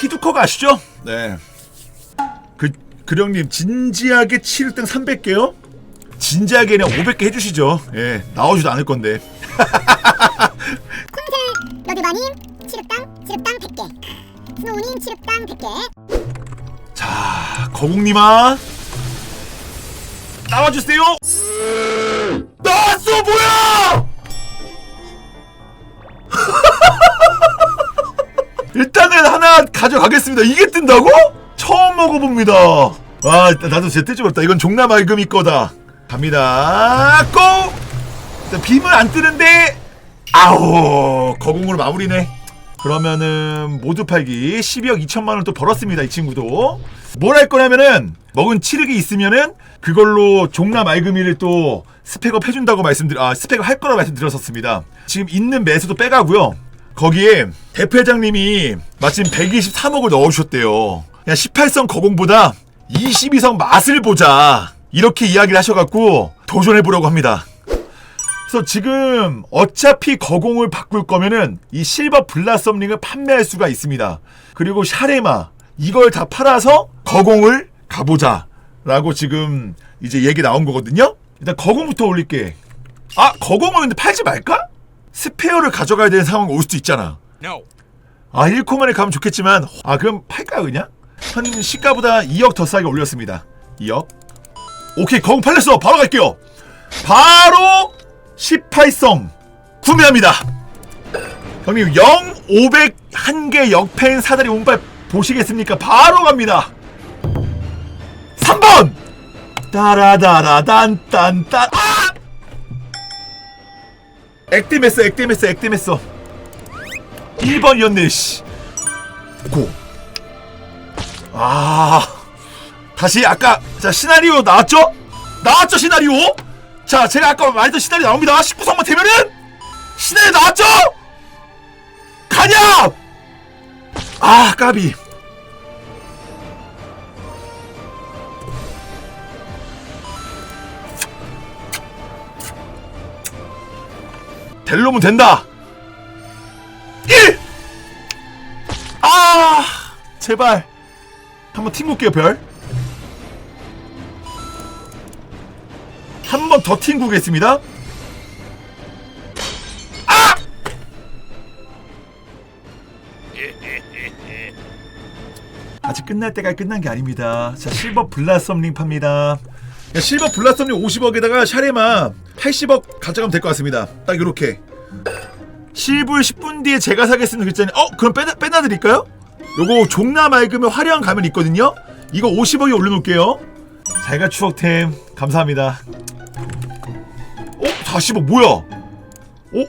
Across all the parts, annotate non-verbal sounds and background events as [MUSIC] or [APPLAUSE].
키두커가 아시죠? 네. 그 그령님 진지하게 7등 300개요? 진지하게 그냥 500개 해주시죠. 예, 나오지도 않을 건데. 콘셀 러드바님 치륵당 치륵당 100개 스노우님 치륵당 100개 자, 거국님아 나와주세요. 나왔어 뭐야? 일단은 하나 가져가겠습니다. 이게 뜬다고? 처음 먹어봅니다. 아, 일단 나도 진짜 뜰줄 몰랐다. 이건 종나 말금이 거다. 갑니다. 고! 일단 빔은 안 뜨는데 아우 거공으로 마무리네. 그러면은 모두 팔기 12억 2천만 원 또 벌었습니다. 이 친구도. 뭘 할 거냐면은 먹은 치르기 있으면은 그걸로 종나 말금이를 또 스펙업 해준다고 말씀드려 아 스펙업 할 거라고 말씀드렸었습니다. 지금 있는 매수도 빼가고요. 거기에 대표 회장님이 마침 123억을 넣어주셨대요. 그냥 18성 거공보다 22성 맛을 보자 이렇게 이야기를 하셔갖고 도전해 보려고 합니다. 그래서 지금 어차피 거공을 바꿀 거면은 이 실버 블라썸링을 판매할 수가 있습니다. 그리고 샤레마 이걸 다 팔아서 거공을 가보자 라고 지금 이제 얘기 나온 거거든요. 일단 거공부터 올릴게. 아 거공은 근데 팔지 말까? 스페어를 가져가야 되는 상황이 올 수도 있잖아. No. 아 1코만에 가면 좋겠지만 아 그럼 팔까 그냥? 한 시가보다 2억 더 싸게 올렸습니다 2억 오케이 거공 팔렸어 바로 갈게요 바로 18성 구매합니다 형님 0 500 1개 역팬 사다리 운빨 보시겠습니까 바로 갑니다 3번 따라다라단딴딴 아! 액땜했어 액땜했어 액땜했어 1번이었네 씨. 고. 아. 다시 아까 자 시나리오 나왔죠? 나왔죠 시나리오? 자 제가 아까 말했던 시나리오 나옵니다 19성만 되면은 시나리오 나왔죠? 가냐! 아 까비 될 놈은 된다 1! 아! 제발. 한번 팀 볼게요, 별. 한 번더팀 구겠습니다. 아! 아직 끝날 때가 끝난 게 아닙니다. 자, 실버 블라썸 링 팝니다. 야, 실버 블라썸 링 50억에다가 샤레마 80억 가져가면 될 것 같습니다. 딱 요렇게. 7불 10분 뒤에 제가 사겠습니다 그랬잖아요 어? 그럼 빼, 빼놔드릴까요? 요거 종나 맑으면 화려한 가면 있거든요 이거 50억에 올려놓을게요 잘가 추억템 감사합니다 어? 40억 뭐야? 어?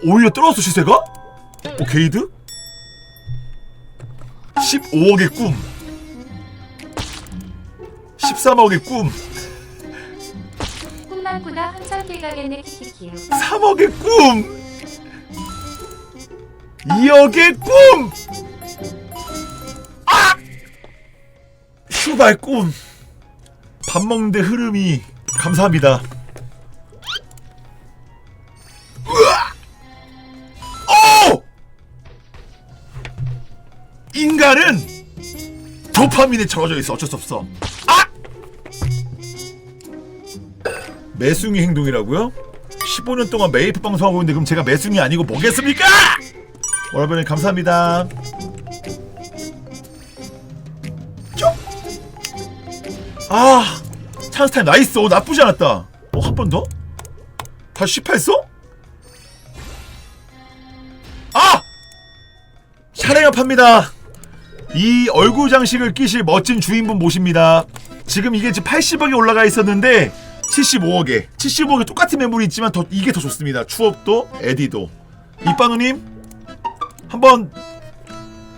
오히려 떨어졌어 시세가? 어 게이드? 15억의 꿈 13억의 꿈 꿈만구나 한참 가겠네 키키키요 3억의 꿈 2억의 꿈! 아! 슈발 꿈! 밥 먹는데 흐름이 감사합니다. 으아! 오! 인간은 도파민에 절어져 있어 어쩔 수 없어. 매숭이 행동이라고요? 15년 동안 메이플 방송하고 있는데 그럼 제가 매숭이 아니고 뭐겠습니까? 여러분 감사합니다. 쪽. 아 찬스 타임 나이스. 어, 나쁘지 않았다. 어한 번 더? 다시 18 써? 아! 샤레가 팝니다. 이 얼굴 장식을 끼실 멋진 주인분 모십니다. 지금 이게 지금 80억에 올라가 있었는데 75억에 75억에 똑같은 매물이 있지만 더 이게 더 좋습니다. 추억도 에디도 이빠누님 한번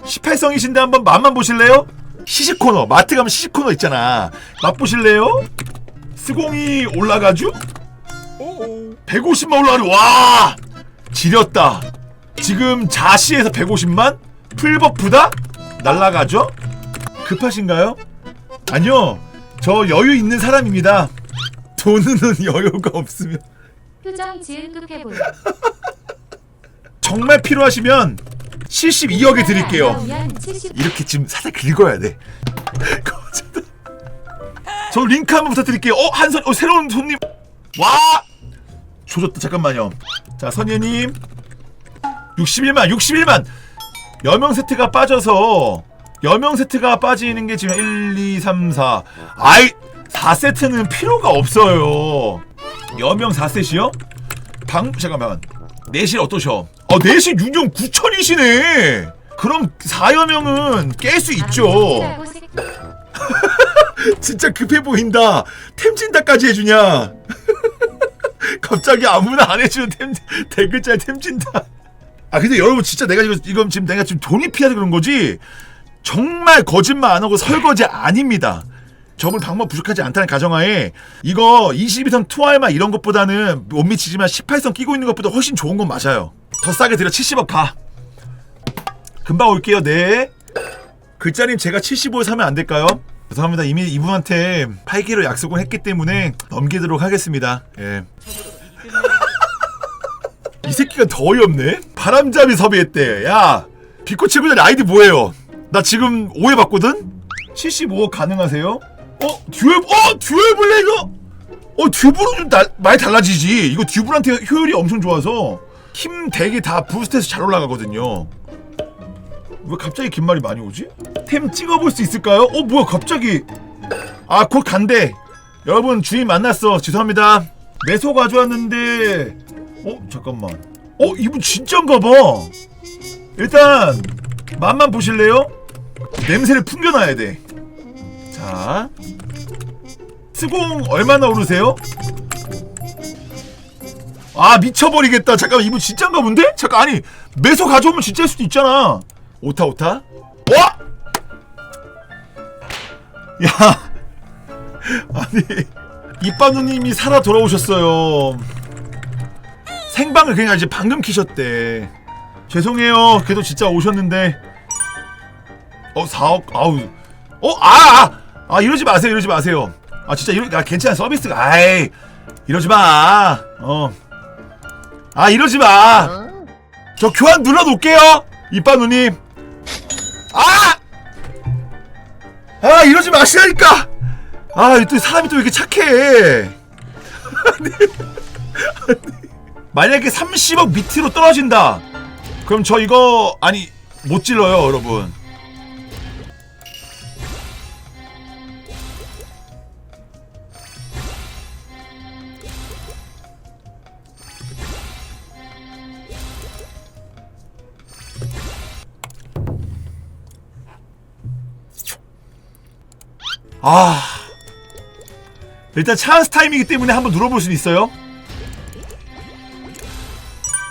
18성이신데 한번 맛만 보실래요? 시식코너 마트 가면 시식코너 있잖아 맛보실래요? 스공이 올라가죠? 150만 올라가려 와 지렸다 지금 자시에서 150만 풀버프다 날라가죠? 급하신가요? 아니요 저 여유 있는 사람입니다 돈은 [LAUGHS] 여유가 없으면. 표정 지은 급해 보여. 정말 필요하시면 72억에 드릴게요. 나오면 70 이렇게 지금 살짝 긁어야 돼. [LAUGHS] 저 링크 한번 부탁드릴게요. 어? 한선 어 새로운 손님. 와! 조졌다. 잠깐만요. 자 선예님. 61만 61만. 여명 세트가 빠져서 여명 세트가 빠지는 게 지금 1, 2, 3, 4 아이 4세트는 필요가 없어요 여명 4셋이요? 방 잠깐만 내실 어떠셔? 어 내실 6년 9천이시네 그럼 4여명은 깰 수 있죠 [LAUGHS] 진짜 급해 보인다. 템진다까지 해주냐? [LAUGHS] 갑자기 아무나 안 해주는 템 대글자에 템진다. 아 근데 여러분 진짜 내가 이거 이건 지금 내가 지금 돈이 피해서 그런 거지 정말 거짓말 안 하고 설거지 아닙니다. 점을 방법 부족하지 않다는 가정하에 이거 22선 투알마 이런 것보다는 못 미치지만 18선 끼고 있는 것보다 훨씬 좋은 건 맞아요. 더 싸게 드려 70억 가. 금방 올게요. 네. 글자님 제가 75에 사면 안 될까요? 죄송합니다. 이미 이분한테 팔기로 약속을 했기 때문에 넘기도록 하겠습니다. 예. [LAUGHS] 이 새끼가 더 어이없네. 바람잡이 섭외했대. 야, 비코 친구들 아이디 뭐예요? 나 지금 오해 받거든? 75 가능하세요? 어? 듀얼, 어? 듀얼 블레 이거? 어, 듀블은 좀 나- 많이 달라지지. 이거 듀블한테 효율이 엄청 좋아서 힘 대기 다 부스트해서 잘 올라가거든요. 왜 갑자기 긴 말이 많이 오지? 템 찍어볼 수 있을까요? 어 뭐야 갑자기 아 곧 간대 여러분 주인 만났어 죄송합니다 매소 가져왔는데 어 잠깐만 어 이분 진짠가 봐 일단 맛만 보실래요? 냄새를 풍겨놔야 돼 자 스공 얼마나 오르세요? 아 미쳐버리겠다. 잠깐만 이분 진짠가 본데? 잠깐 아니 매소 가져오면 진짜일 수도 있잖아. 오타 오타. 와! 야 [LAUGHS] 아니 이빠누님이 살아 돌아오셨어요. 생방을 그냥 이제 방금 키셨대. 죄송해요. 그래도 진짜 오셨는데. 어 4억 아우. 어아 아 아, 아, 이러지 마세요 이러지 마세요. 아 진짜 이러 아 괜찮아 서비스가. 아이 이러지 마어아 이러지 마저 교환 눌러 놓을게요 이빠누님. 아! 아 이러지 마시라니까. 아또 사람이 또 이렇게 착해. 만약에 30억 밑으로 떨어진다. 그럼 저 이거 아니 못 질러요 여러분 아. 일단 차한스 타임이기 때문에 한번 눌러볼 수는 있어요.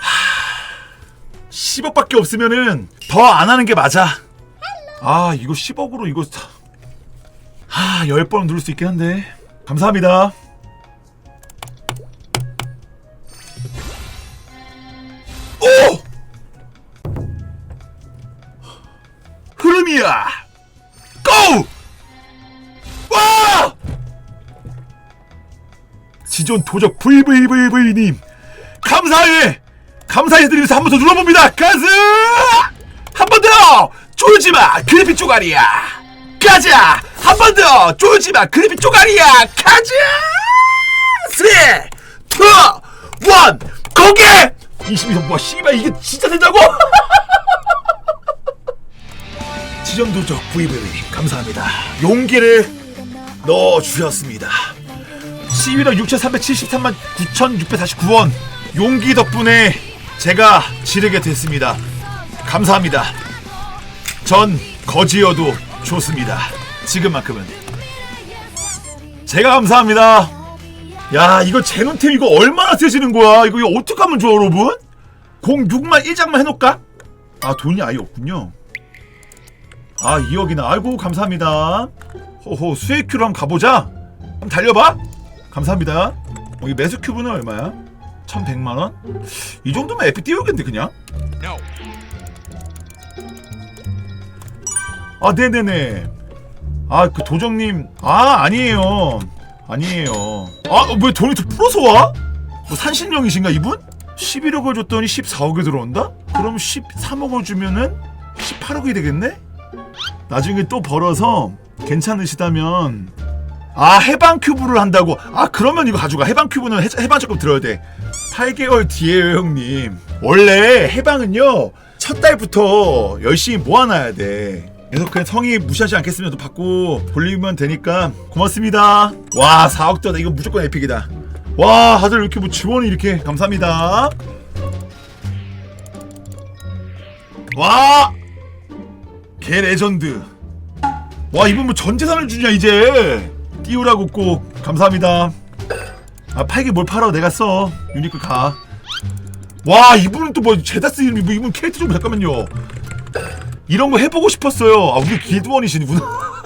하, 10억밖에 없으면은 더 안 하는 게 맞아. 아 이거 10억으로 이거 다- 하 10번 누를 수 있긴 한데. 감사합니다 지존 도적 VVVV님. 감사해. 감사해드리면서 한 번 더 눌러봅니다. 가즈 한 번 더! 쫄지마 그래픽 쪼가리야. 가자! 한 번 더! 쫄지마 그래픽 쪼가리야. 가자! 3 2 1 공개! 22선 뭐 씨발 이게 진짜 된다고? [LAUGHS] 지점 도적 VVV 감사합니다. 용기를 넣어주셨습니다 11억 6,373만 9,649원 용기 덕분에 제가 지르게 됐습니다. 감사합니다. 전 거지여도 좋습니다. 지금만큼은 제가 감사합니다. 야 이거 제논템 이거 얼마나 세지는 거야? 이거, 이거 어떡하면 좋아 여러분? 06만 1장만 해놓을까? 아 돈이 아예 없군요. 아 2억이나 아이고 감사합니다. 호호 수익 큐로 한번 가보자. 한번 달려봐. 감사합니다. 어, 이 매수 큐브는 얼마야? 1100만 원? 이 정도면 에피 띄우겠는데 그냥? 아 네네네. 아 그 도정님 아 아니에요. 아니에요. 아 왜 돈이 더 풀어서 와? 뭐 산신령이신가 이분? 11억을 줬더니 14억에 들어온다? 그럼 13억을 주면은 18억이 되겠네? 나중에 또 벌어서 괜찮으시다면 아 해방 큐브를 한다고? 아 그러면 이거 가져가. 해방 큐브는 해, 해방 조금 들어야 돼. 8개월 뒤에요 형님. 원래 해방은요 첫 달부터 열심히 모아놔야 돼. 그래서 그냥 성의 무시하지 않겠으면 또 받고 돌리면 되니까 고맙습니다. 와 4억 더 이거 무조건 에픽이다. 와 다들 이렇게 뭐 지원이 이렇게 감사합니다. 와! 개 레전드. 와, 이분 뭐 전 재산을 주냐, 이제. 띄우라고 꼭. 감사합니다. 아, 팔게 뭘 팔아. 내가 써. 유니크 가. 와, 이분은 또 뭐, 제다스 이름, 뭐, 이분 캐릭터 좀 잠깐만요. 이런 거 해보고 싶었어요. 아, 우리 길드원이시구나. [LAUGHS]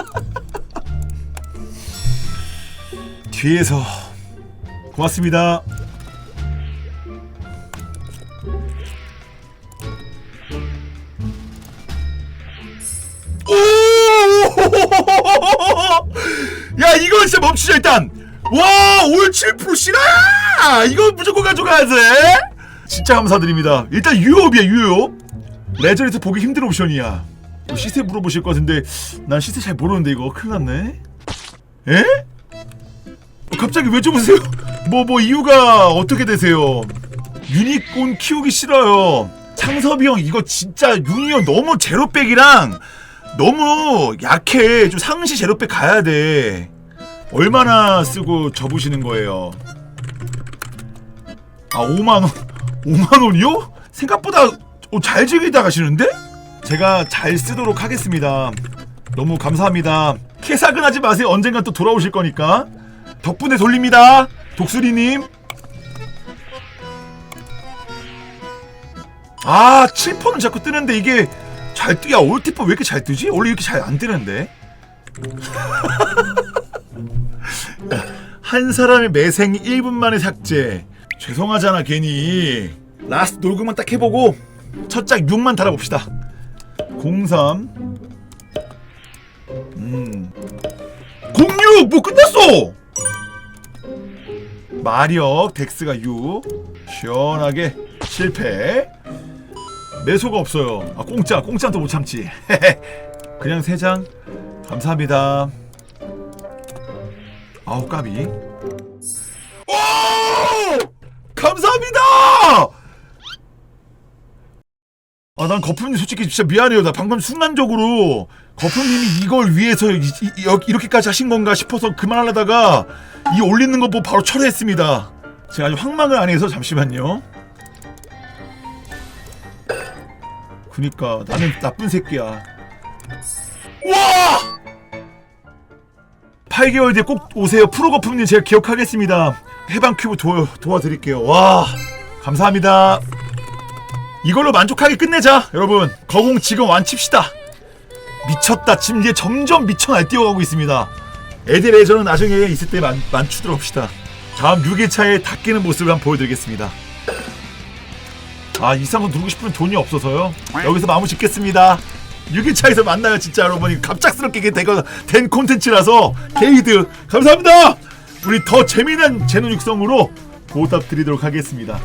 뒤에서. 고맙습니다. 일단 와올 7% 실화야 이거 무조건 가져가야 돼 진짜 감사드립니다 일단 유효비야 유효 레저리트 보기 힘든 옵션이야 뭐 시세 물어보실 것 같은데 난 시세 잘 모르는데 이거 큰일 났네 에? 어, 갑자기 왜 좁으세요? [LAUGHS] 뭐뭐 이유가 어떻게 되세요? 유니콘 키우기 싫어요 창섭이 형 이거 진짜 형 너무 제로백이랑 너무 약해. 좀 상시 제로백 가야 돼. 얼마나 쓰고 접으시는 거예요? 아, 5만 원. [LAUGHS] 5만 원이요? 생각보다 어, 잘 즐기다 가시는데? 제가 잘 쓰도록 하겠습니다. 너무 감사합니다. 캐사근하지 마세요. 언젠간 또 돌아오실 거니까. 덕분에 돌립니다. 독수리님. 아, 7%는 자꾸 뜨는데 이게 잘 뜨, 야, 올티퍼 왜 이렇게 잘 뜨지? 원래 이렇게 잘 안 뜨는데. [LAUGHS] 한 사람의 매생 1분 만에 삭제. 죄송하잖아, 괜히. 라스트 놀고만 딱 해보고 첫 장 6만 달아봅시다. 03. 음. 06! 뭐 끝났어! 마력, 덱스가 6. 시원하게 실패. 매소가 없어요. 아 공짜, 공짜는 또 못 참지. [LAUGHS] 그냥 세 장. 감사합니다. 아우 까비. 오! 감사합니다. 아 난 거품님 솔직히 진짜 미안해요. 나 방금 순간적으로 거품님이 이걸 위해서 이, 이, 여- 이렇게까지 하신 건가 싶어서 그만하려다가 이 올리는 거 보고 바로 철회했습니다. 제가 아주 황망을 안 해서 잠시만요. 그니까 나는 나쁜 새끼야. 와! 8개월 뒤에 꼭 오세요. 프로거품님 제가 기억하겠습니다. 해방 큐브 도, 도와드릴게요. 와, 감사합니다. 이걸로 만족하게 끝내자, 여러분. 거공 지금 완칩시다. 미쳤다. 지금 이제 점점 미쳐 날뛰어가고 있습니다. 에드레저는 나중에 있을 때 만, 만추도록 합시다. 다음 6일차에 닦이는 모습을 한번 보여드리겠습니다. 아 이상한 누르고 싶은 돈이 없어서요. 여기서 마무리 짓겠습니다. 6일차에서 만나요 진짜 여러분. 이 갑작스럽게 된, 거- 된 콘텐츠라서 게이드 감사합니다. 우리 더 재미난 재능 육성으로 보답 드리도록 하겠습니다.